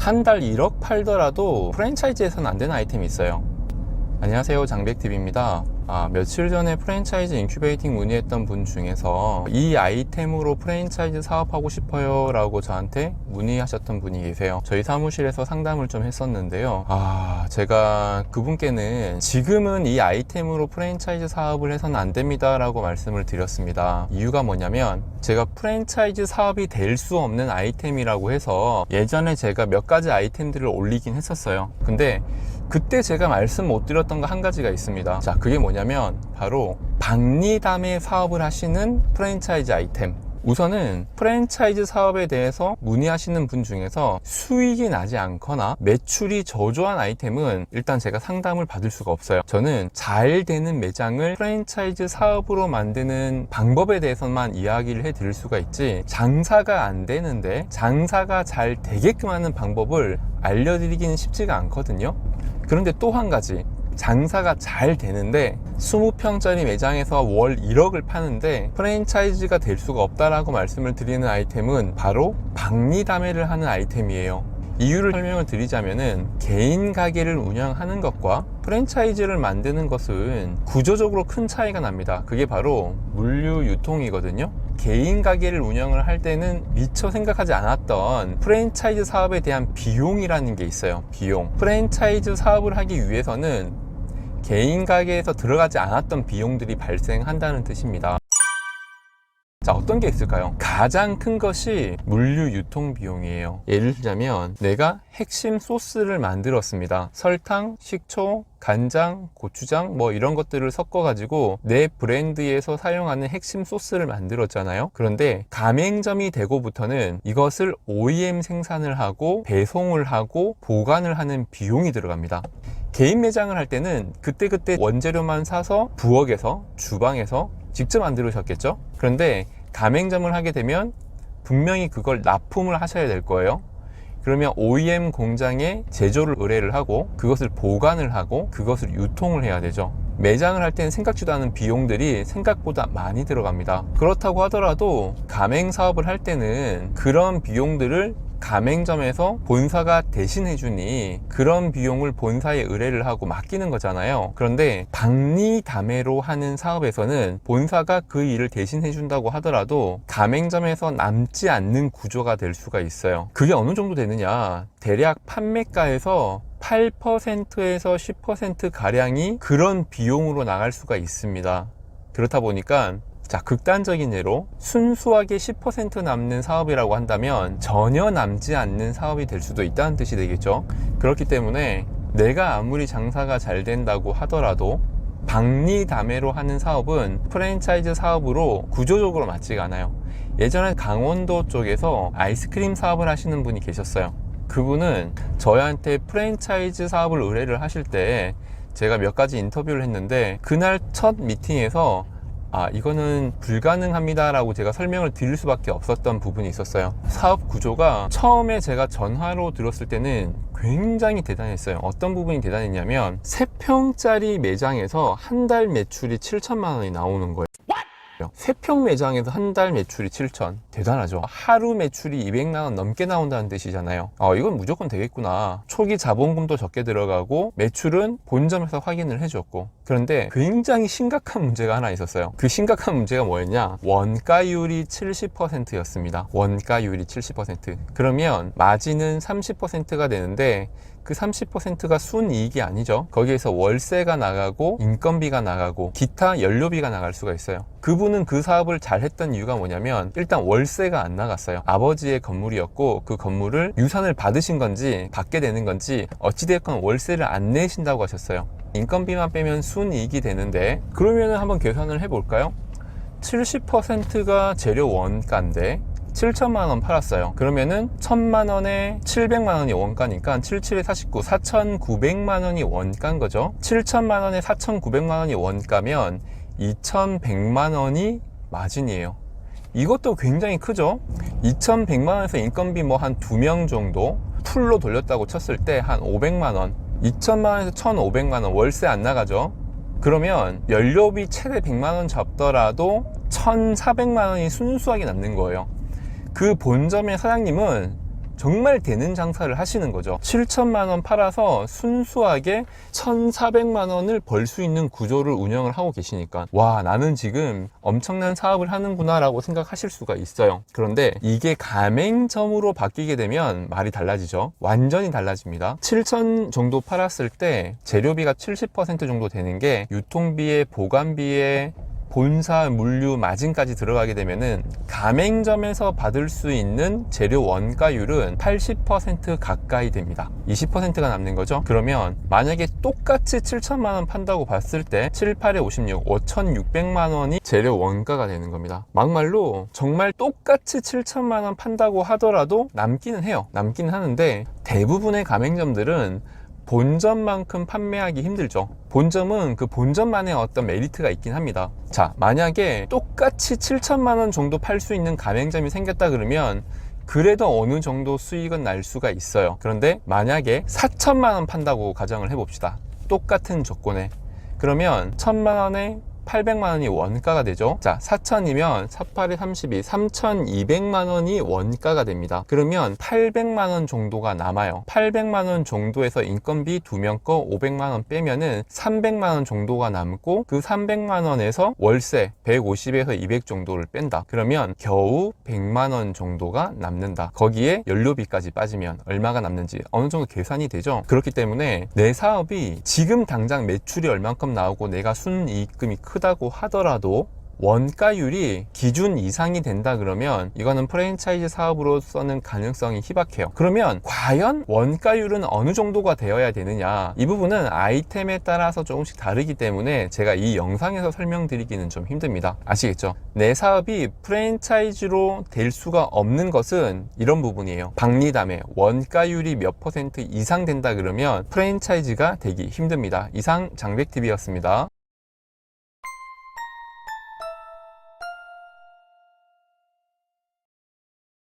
한 달 1억 팔더라도 프랜차이즈에서는 안 되는 아이템이 있어요. 안녕하세요. 장백TV입니다. 아, 며칠 전에 프랜차이즈 인큐베이팅 문의했던 분 중에서 이 아이템으로 프랜차이즈 사업하고 싶어요 라고 저한테 문의하셨던 분이 계세요. 저희 사무실에서 상담을 좀 했었는데요. 아, 제가 그분께는 지금은 이 아이템으로 프랜차이즈 사업을 해서는 안 됩니다 라고 말씀을 드렸습니다. 이유가 뭐냐면 제가 프랜차이즈 사업이 될 수 없는 아이템이라고 해서 예전에 제가 몇 가지 아이템들을 올리긴 했었어요. 근데 그때 제가 말씀 못 드렸던 거 한 가지가 있습니다. 자, 그게 뭐냐면 바로 박리담의 사업을 하시는 프랜차이즈 아이템. 우선은 프랜차이즈 사업에 대해서 문의하시는 분 중에서 수익이 나지 않거나 매출이 저조한 아이템은 일단 제가 상담을 받을 수가 없어요. 저는 잘 되는 매장을 프랜차이즈 사업으로 만드는 방법에 대해서만 이야기를 해 드릴 수가 있지 장사가 안 되는데 장사가 잘 되게끔 하는 방법을 알려드리기는 쉽지가 않거든요. 그런데 또 한 가지 장사가 잘 되는데 20평짜리 매장에서 월 1억을 파는데 프랜차이즈가 될 수가 없다라고 말씀을 드리는 아이템은 바로 박리담회를 하는 아이템이에요. 이유를 설명을 드리자면은 개인 가게를 운영하는 것과 프랜차이즈를 만드는 것은 구조적으로 큰 차이가 납니다. 그게 바로 물류 유통이거든요. 개인 가게를 운영을 할 때는 미처 생각하지 않았던 프랜차이즈 사업에 대한 비용이라는 게 있어요. 비용. 프랜차이즈 사업을 하기 위해서는 개인 가게에서 들어가지 않았던 비용들이 발생한다는 뜻입니다. 자, 어떤 게 있을까요? 가장 큰 것이 물류 유통 비용이에요. 예를 들자면 내가 핵심 소스를 만들었습니다. 설탕, 식초, 간장, 고추장 뭐 이런 것들을 섞어 가지고 내 브랜드에서 사용하는 핵심 소스를 만들었잖아요. 그런데 가맹점이 되고부터는 이것을 OEM 생산을 하고 배송을 하고 보관을 하는 비용이 들어갑니다. 개인 매장을 할 때는 그때그때 원재료만 사서 부엌에서 주방에서 직접 만들으셨겠죠? 그런데 가맹점을 하게 되면 분명히 그걸 납품을 하셔야 될 거예요. 그러면 OEM 공장에 제조를 의뢰를 하고 그것을 보관을 하고 그것을 유통을 해야 되죠. 매장을 할 때는 생각지도 않은 비용들이 생각보다 많이 들어갑니다. 그렇다고 하더라도 가맹 사업을 할 때는 그런 비용들을 가맹점에서 본사가 대신 해 주니 그런 비용을 본사에 의뢰를 하고 맡기는 거잖아요. 그런데 박리담회로 하는 사업에서는 본사가 그 일을 대신 해 준다고 하더라도 가맹점에서 남지 않는 구조가 될 수가 있어요. 그게 어느 정도 되느냐? 대략 판매가에서 8%에서 10% 가량이 그런 비용으로 나갈 수가 있습니다. 그렇다 보니까 자, 극단적인 예로 순수하게 10% 남는 사업이라고 한다면 전혀 남지 않는 사업이 될 수도 있다는 뜻이 되겠죠. 그렇기 때문에 내가 아무리 장사가 잘 된다고 하더라도 박리담회로 하는 사업은 프랜차이즈 사업으로 구조적으로 맞지가 않아요. 예전에 강원도 쪽에서 아이스크림 사업을 하시는 분이 계셨어요. 그분은 저희한테 프랜차이즈 사업을 의뢰를 하실 때 제가 몇 가지 인터뷰를 했는데 그날 첫 미팅에서 아, 이거는 불가능합니다라고 제가 설명을 드릴 수밖에 없었던 부분이 있었어요. 사업 구조가 처음에 제가 전화로 들었을 때는 굉장히 대단했어요. 어떤 부분이 대단했냐면 3평짜리 매장에서 한 달 매출이 7천만 원이 나오는 거예요. 3평 매장에서 한 달 매출이 7천. 대단하죠. 하루 매출이 200만 원 넘게 나온다는 뜻이잖아요. 어, 이건 무조건 되겠구나. 초기 자본금도 적게 들어가고 매출은 본점에서 확인을 해줬고. 그런데 굉장히 심각한 문제가 하나 있었어요. 그 심각한 문제가 뭐였냐? 원가율이 70%였습니다. 원가율이 70%. 그러면 마진은 30%가 되는데 그 30%가 순이익이 아니죠. 거기에서 월세가 나가고 인건비가 나가고 기타 연료비가 나갈 수가 있어요. 그분은 그 사업을 잘 했던 이유가 뭐냐면 일단 월세가 안 나갔어요. 아버지의 건물이었고 그 건물을 유산을 받으신 건지 받게 되는 건지 어찌됐건 월세를 안 내신다고 하셨어요. 인건비만 빼면 순이익이 되는데 그러면 한번 계산을 해볼까요? 70%가 재료 원가인데 7천만 원 팔았어요. 그러면은 1천만 원에 700만 원이 원가니까 77에 49, 4,900만 원이 원가인 거죠. 7천만 원에 4,900만 원이 원가면 2,100만 원이 마진이에요. 이것도 굉장히 크죠. 2,100만 원에서 인건비 뭐 한 두 명 정도 풀로 돌렸다고 쳤을 때 한 500만 원, 2천만 원에서 1,500만 원 월세 안 나가죠. 그러면 연료비 최대 100만 원 잡더라도 1,400만 원이 순수하게 남는 거예요. 그 본점의 사장님은 정말 되는 장사를 하시는 거죠. 7천만 원 팔아서 순수하게 1,400만 원을 벌 수 있는 구조를 운영을 하고 계시니까 와 나는 지금 엄청난 사업을 하는구나 라고 생각하실 수가 있어요. 그런데 이게 가맹점으로 바뀌게 되면 말이 달라지죠. 완전히 달라집니다. 7천 정도 팔았을 때 재료비가 70% 정도 되는 게 유통비에 보관비에 본사 물류 마진까지 들어가게 되면은 가맹점에서 받을 수 있는 재료 원가율은 80% 가까이 됩니다. 20%가 남는 거죠. 그러면 만약에 똑같이 7천만 원 판다고 봤을 때 7, 8에 56, 5,600만 원이 재료 원가가 되는 겁니다. 막말로 정말 똑같이 7천만 원 판다고 하더라도 남기는 해요. 남기는 하는데 대부분의 가맹점들은 본점만큼 판매하기 힘들죠. 본점은 그 본점만의 어떤 메리트가 있긴 합니다. 자, 만약에 똑같이 7천만 원 정도 팔 수 있는 가맹점이 생겼다 그러면 그래도 어느 정도 수익은 날 수가 있어요. 그런데 만약에 4천만 원 판다고 가정을 해봅시다. 똑같은 조건에. 그러면 1천만 원에 800만 원이 원가가 되죠. 자, 4천이면 48에 32, 3,200만 원이 원가가 됩니다. 그러면 800만 원 정도가 남아요. 800만 원 정도에서 인건비 두명거 500만 원 빼면은 300만 원 정도가 남고 그 300만 원에서 월세 150에서 200 정도를 뺀다. 그러면 겨우 100만 원 정도가 남는다. 거기에 연료비까지 빠지면 얼마가 남는지 어느 정도 계산이 되죠. 그렇기 때문에 내 사업이 지금 당장 매출이 얼만큼 나오고 내가 순이익금이 크다고 하더라도 원가율이 기준 이상이 된다 그러면 이거는 프랜차이즈 사업으로서는 가능성이 희박해요. 그러면 과연 원가율은 어느 정도가 되어야 되느냐? 이 부분은 아이템에 따라서 조금씩 다르기 때문에 제가 이 영상에서 설명드리기는 좀 힘듭니다. 아시겠죠? 내 사업이 프랜차이즈로 될 수가 없는 것은 이런 부분이에요. 박리담에 원가율이 몇 퍼센트 이상 된다 그러면 프랜차이즈가 되기 힘듭니다. 이상 장백TV였습니다.